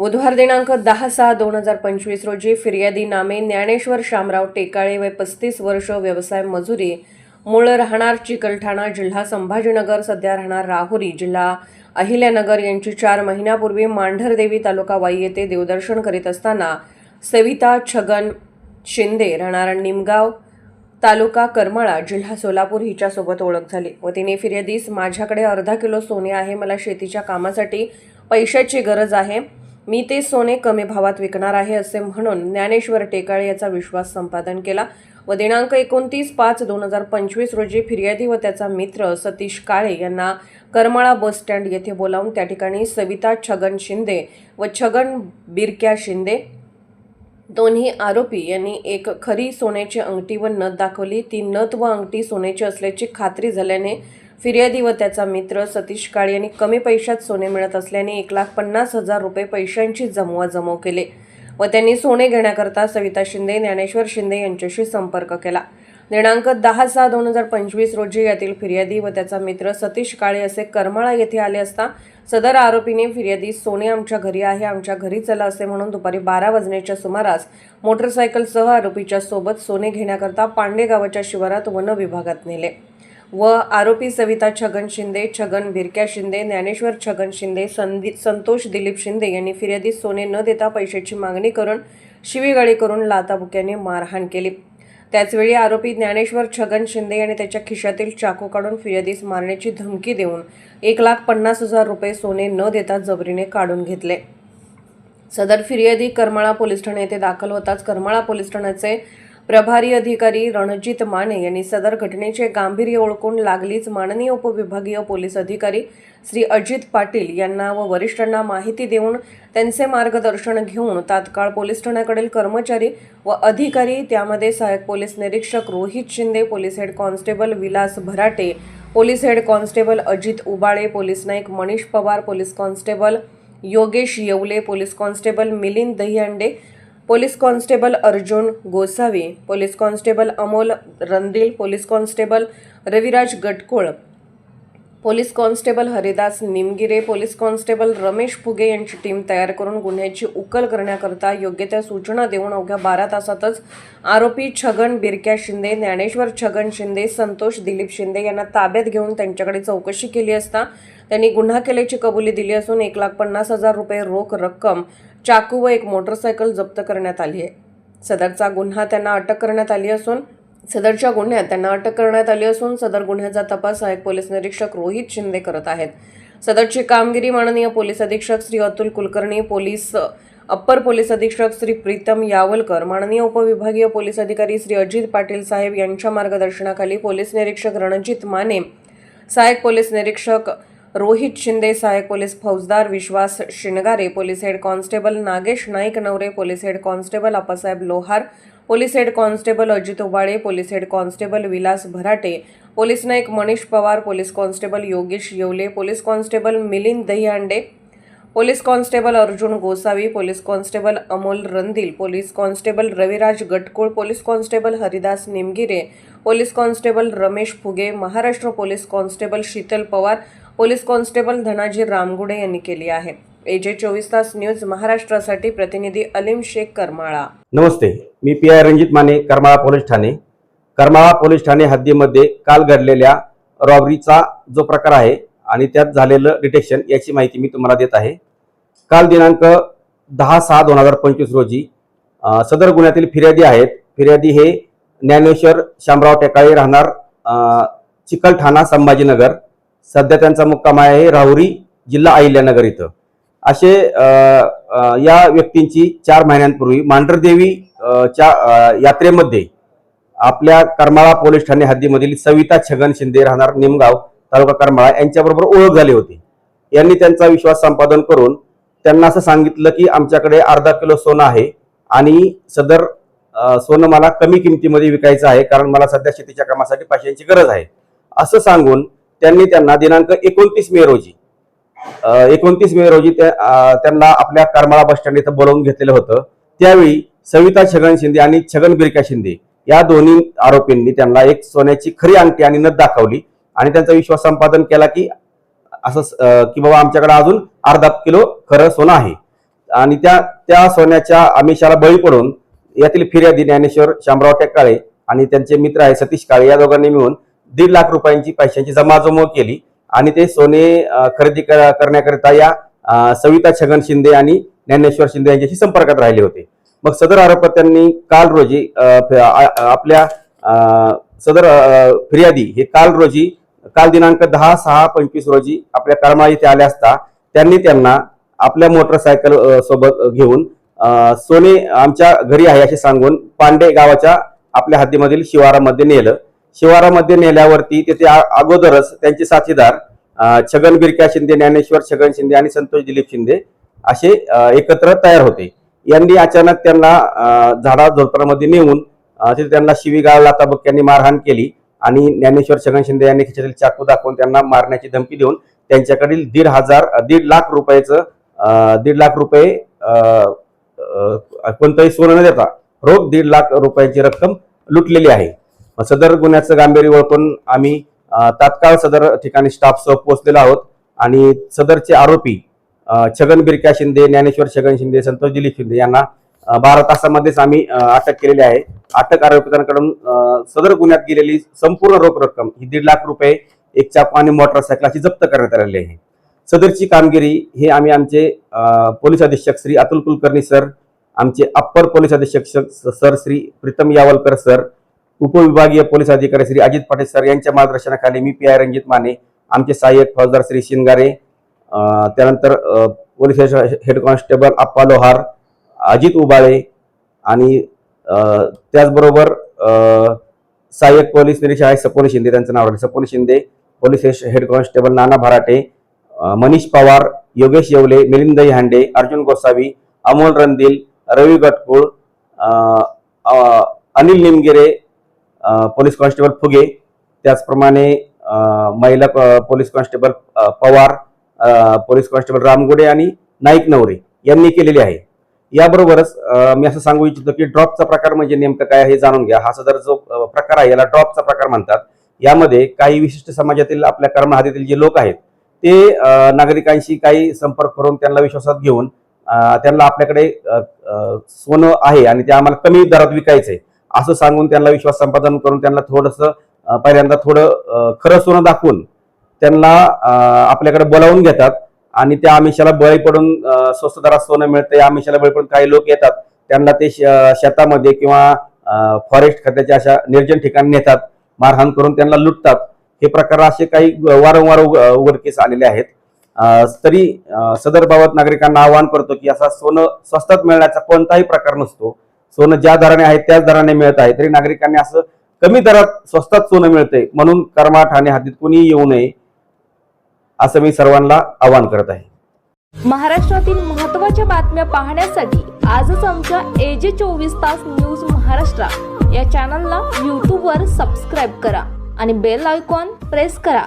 बुधवार दिनांक दहा सहा दोन हजार पंचवीस रोजी फिर्यादी नामे ज्ञानेश्वर शामराव टेकाळे वय पस्तीस वर्ष व्यवसाय मजुरी मूळ राहणार चिकलठाणा जिल्हा संभाजीनगर सध्या राहणार राहुरी जिल्हा अहिल्यानगर यांची चार महिन्यापूर्वी मांढरदेवी तालुका वाई येथे देवदर्शन करीत असताना सविता छगन शिंदे राहणार निमगाव तालुका करमाळा जिल्हा सोलापूर हिच्यासोबत ओळख झाली. व तिने फिर्यादीस माझ्याकडे अर्धा किलो सोने आहे मला शेतीच्या कामासाठी पैशाची गरज आहे. मी ते सोने कमी भावात विकणार आहे असे म्हणून ज्ञानेश्वर टेकाळे याचा विश्वास संपादन केला व दिनांक एकोणतीस पाच दोन हजार पंचवीस रोजी फिर्यादी व त्याचा मित्र सतीश काळे यांना करमाळा बस स्टँड येथे बोलावून त्या ठिकाणी सविता छगन शिंदे व छगन बिरक्या शिंदे दोन्ही आरोपी यांनी एक खरी सोन्याची अंगठी व नथ दाखवली. ती नथ व अंगठी सोन्याची असल्याची खात्री झाल्याने फिर्यादी व त्याचा मित्र सतीश काळे यांनी कमी पैशात सोने मिळत असल्याने एक लाख पन्नास हजार रुपये पैशांची जमवाजमव केले व त्यांनी सोने घेण्याकरता सविता शिंदे ज्ञानेश्वर शिंदे यांच्याशी संपर्क केला. दिनांक दहा सहा दोन हजार पंचवीस रोजी यातील फिर्यादी व त्याचा मित्र सतीश काळे असे करमाळा येथे आले असता सदर आरोपीने फिर्यादी सोने आमच्या घरी आहे आमच्या घरी चला असे म्हणून दुपारी बारा वाजण्याच्या सुमारास मोटरसायकलसह आरोपीच्या सोबत सोने घेण्याकरता पांडे गावाच्या शिवारात वन विभागात नेले. व आरोपी सविता छगन शिंदे छगन भिरक्या शिंदे ज्ञानेश्वर छगन शिंदे संदी संतोष दिलीप शिंदे यांनी फिर्यादी सोने न देता पैशाची मागणी करून शिवीगाळी करून लाताबुक्याने मारहाण केली. त्याचवेळी आरोपी ज्ञानेश्वर छगन शिंदे आणि त्याच्या खिशातील चाकू काढून फिर्यादीस मारण्याची धमकी देऊन एक लाख पन्नास हजार रुपये सोने न देता जबरीने काढून घेतले. सदर फिर्यादी करमाळा पोलीस ठाणे येथे दाखल होताच करमाळा पोलीस ठाण्याचे प्रभारी अधिकारी रणजित माने यांनी सदर घटनेचे गांभीर्य ओळखून लागलीच माननीय उपविभागीय पोलीस अधिकारी श्री अजित पाटील यांना व वरिष्ठांना माहिती देऊन त्यांचे मार्गदर्शन घेऊन तात्काळ पोलीस ठाण्याकडील कर्मचारी व अधिकारी त्यामध्ये सहाय्यक पोलीस निरीक्षक Rohit Shinde police head constable Vilas Bharate police head constable Ajit Ubale police Naik Manish Pawar police constable Yogesh Yewale police constable Milind Dahihande police constable Arjun Gosavi police constable Amol Randil police constable Raviraj Gatkol police constable Haridas Nimgire police constable Ramesh Phuge यांची team तयार करून गुन्ह्याची उकल करण्याकरता योग्य त्या सूचना देऊन अवघ्या बारा तासातच आरोपी छगन बिरक्या शिंदे ज्ञानेश्वर छगन शिंदे संतोष दिलीप शिंदे यांना ताब्यात घेऊन त्यांच्याकडे चौकशी केली असता त्यांनी गुन्हा केल्याची कबुली दिली असून एक लाख पन्नास हजार रुपये रोख रक्कम चाकू व एक मोटरसायकल जप्त करण्यात आली आहे. सदरचा गुन्हा त्यांना अटक करण्यात आली असून सदरच्या गुन्ह्यात त्यांना अटक करण्यात आली असून सदर गुन्ह्याचा तपास सहाय्यक पोलीस निरीक्षक रोहित शिंदे करत आहेत. सदरची कामगिरी माननीय पोलीस अधीक्षक Shri Atul Kulkarni police upper police अधीक्षक श्री प्रीतम यावलकर माननीय उपविभागीय पोलीस अधिकारी श्री अजित पाटील साहेब यांच्या मार्गदर्शनाखाली पोलीस निरीक्षक रणजित माने सहाय्यक पोलीस निरीक्षक रोहित शिंदे सहाय्यक पोलीस फौजदार Vishwas Shingare police head constable Nagesh Naik Navre police head constable Appasaheb Lohar police head constable Ajit Ubale police head constable Vilas Bharate police Naik Manish Pawar police constable Yogesh Yewale police constable Milind Dahihande police constable Arjun Gosavi police constable Amol Randil police constable Raviraj Gatkul police constable Haridas Nimgire police constable Ramesh Phuge Maharashtra police constable Sheetal Pawar police constable Dhanaji Ramgude यांनी केली आहे. AJ चोवीस तास news महाराष्ट्रासाठी प्रतिनिधी अलीम शेख करमाळा. नमस्ते मी P I Ranjit Mane Karmala police Thane. Karmala police ठाणे हद्दीमध्ये काल घडलेल्या रॉबरीचा जो प्रकार आहे आणि त्यात झालेलं डिटेक्शन याची माहिती मी तुम्हाला देत आहे. काल दिनांक दहा सहा दोन हजार पंचवीस रोजी सदर गुन्ह्यातील फिर्यादी आहेत. फिर्यादी हे ज्ञानेश्वर शामराव टेकाळे राहणार चिकलठाणा संभाजीनगर सध्या त्यांचा मुक्काम आहे राहुरी जिल्हा अहिल्यानगर इथं. असे या व्यक्तींची चार महिन्यांपूर्वी मांढरदेवी च्या यात्रेमध्ये आपल्या करमाळा पोलीस ठाणे हद्दीमधील सविता छगन शिंदे राहणार निमगाव तालुका करमाळा यांच्याबरोबर ओळख झाली होती. यांनी त्यांचा विश्वास संपादन करून त्यांना असं सांगितलं की आमच्याकडे अर्धा किलो सोनं आहे आणि सदर सोनं मला कमी किमतीमध्ये विकायचं आहे कारण मला सध्या शेतीच्या कामासाठी पैशांची गरज आहे. असं सांगून त्यांनी त्यांना दिनांक एकोणतीस मे रोजी एकोणतीस मे रोजी त्या- त्यांना आपल्या करमाळा बस स्टँड इथं बोलावून घेतलेलं होतं. त्यावेळी सविता छगन शिंदे आणि छगन बिरका शिंदे या दोन्ही आरोपींनी त्यांना एक सोन्याची खरी अंगठी आणि नथ दाखवली आणि त्यांचा विश्वास संपादन केला की असं की बाबा आमच्याकडे अजून अर्धा किलो खरं सोनं आहे. आणि त्या त्या सोन्याच्या आमिषाला बळी पडून यातील फिर्यादी ज्ञानेश्वर शामराव टेकाळे आणि त्यांचे मित्र आहे सतीश काळे या दोघांनी मिळून दीड लाख रुपयांची पैशांची जमाजमव केली आणि ते सोने खरेदी कर- करण्याकरिता या सविता छगन शिंदे आणि ज्ञानेश्वर शिंदे यांच्याशी संपर्कात राहिले होते. मग सदर आरोपत्यांनी काल रोजी आपल्या सदर फिर्यादी हे काल रोजी काल दिनांक दहा सहा पंचवीस रोजी आपल्या करमाळा इथे आले असता त्यांनी त्यांना आपल्या मोटरसायकल सोबत घेऊन सोने आमच्या घरी आहे असे सांगून पांडे गावाच्या आपल्या हद्दीमधील शिवारामध्ये नेलं. शिवारामध्ये नेल्यावरती तिथे अगोदरच त्यांचे साथीदार छगन बिरक्या शिंदे ज्ञानेश्वर छगन शिंदे आणि संतोष दिलीप शिंदे असे एकत्र तयार होते. यांनी अचानक त्यांना झाडा झोपडामध्ये नेऊन तिथे त्यांना शिवीगाळ लाताबक्क्यांनी मारहाण केली आणि ज्ञानेश्वर छगन शिंदे यांनी खिच्यातील चाकू दाखवून त्यांना मारण्याची धमकी देऊन त्यांच्याकडील दीड हजार दीड लाख रुपयाचं दीड लाख रुपये कोणतंही सोनं न देता रोख दीड लाख रुपयाची रक्कम लुटलेली आहे. सदर गुन्ह्याचं गांभीर्य ओळखून आम्ही तात्काळ सदर ठिकाणी स्टाफसह पोहोचलेलो आहोत. आणि सदरचे आरोपी छगन बिरक्या शिंदे ज्ञानेश्वर छगन शिंदे संतोष दिलीप शिंदे यांना बारा तासामध्येच आम्ही अटक केलेली आहे. अटक आरोपितांकडून सदर गुन्ह्यात गेलेली संपूर्ण रोख रक्कम ही दीड लाख रुपये एक चाकू आणि मोटरसायकल अशी जप्त करण्यात आलेली आहे. सदरची कामगिरी हे आम्ही आमचे पोलीस अधीक्षक श्री अतुल कुलकर्णी सर आमचे अप्पर पोलीस अधीक्षक सर श्री प्रीतम यावलकर सर उपविभागीय पोलीस अधिकारी श्री अजित पाटील सर यांच्या मार्गदर्शनाखाली मी पी आय रणजित माने आमचे सहाय्यक फौजदार श्री शिंगारे त्यानंतर police head constable Appa Lohar Ajit Ubale आणि त्याचबरोबर सहाय्यक पोलीस निरीक्षक आहे सपोनी शिंदे त्यांचं नाव आहे सपोनी Shinde police head constable Nana Bharate Manish Pawar Yogesh Yewale Milind Hande Arjun Gosavi Amol Randil Ravi Gatkul Anil Nimgire police constable Phuge त्याचप्रमाणे महिला police constable Pawar police constable Ramgude आणि नाईक नवरे यांनी केलेली आहे. याबरोबरच मी असं सांगू इच्छितो की ड्रॉपचा प्रकार म्हणजे नेमकं काय हे जाणून घ्या. हा सदर जो प्रकार आहे याला ड्रॉपचा प्रकार म्हणतात. यामध्ये काही विशिष्ट समाजातील आपल्या कर्महादीतील जे लोक आहेत ते नागरिकांशी काही संपर्क करून त्यांना विश्वासात घेऊन त्यांना आपल्याकडे सोनं आहे आणि ते आम्हाला कमी दरात विकायचं आहे असं सांगून त्यांना विश्वास संपादन करून त्यांना थोडंसं पहिल्यांदा थोडं खरं सोनं दाखवून त्यांना आपल्याकडे बोलावून घेतात आणि त्या आमिषाला बळी पडून स्वस्त दरात सोनं मिळतं या आमिषाला बळी पडून काही लोक येतात त्यांना ते श- शेतामध्ये किंवा फॉरेस्ट खात्याच्या अशा निर्जन ठिकाणी नेतात मारहाण करून त्यांना लुटतात. हे प्रकार असे काही वारंवार उग- उघडकीस आलेले आहेत. तरी सदर बाबत नागरिकांना आवाहन करतो की असा सोनं स्वस्तात मिळण्याचा कोणताही प्रकार नसतो. सोनं ज्या दराने आहे त्याच दराने मिळत आहे. तरी नागरिकांनी असं कमी दरात स्वस्तात सोनं मिळतंय म्हणून कर्मा ठाणे हातीत कुणी येऊ नये असं मी सर्वांना आवाहन करत आहे. महाराष्ट्रातील महत्त्वाच्या बातम्या पाहण्यासाठी आजच आमच्या एजे चोवीस तास न्यूज महाराष्ट्र या चॅनलला यूट्यूबवर सबस्क्राईब करा आणि बेल आयकॉन प्रेस करा.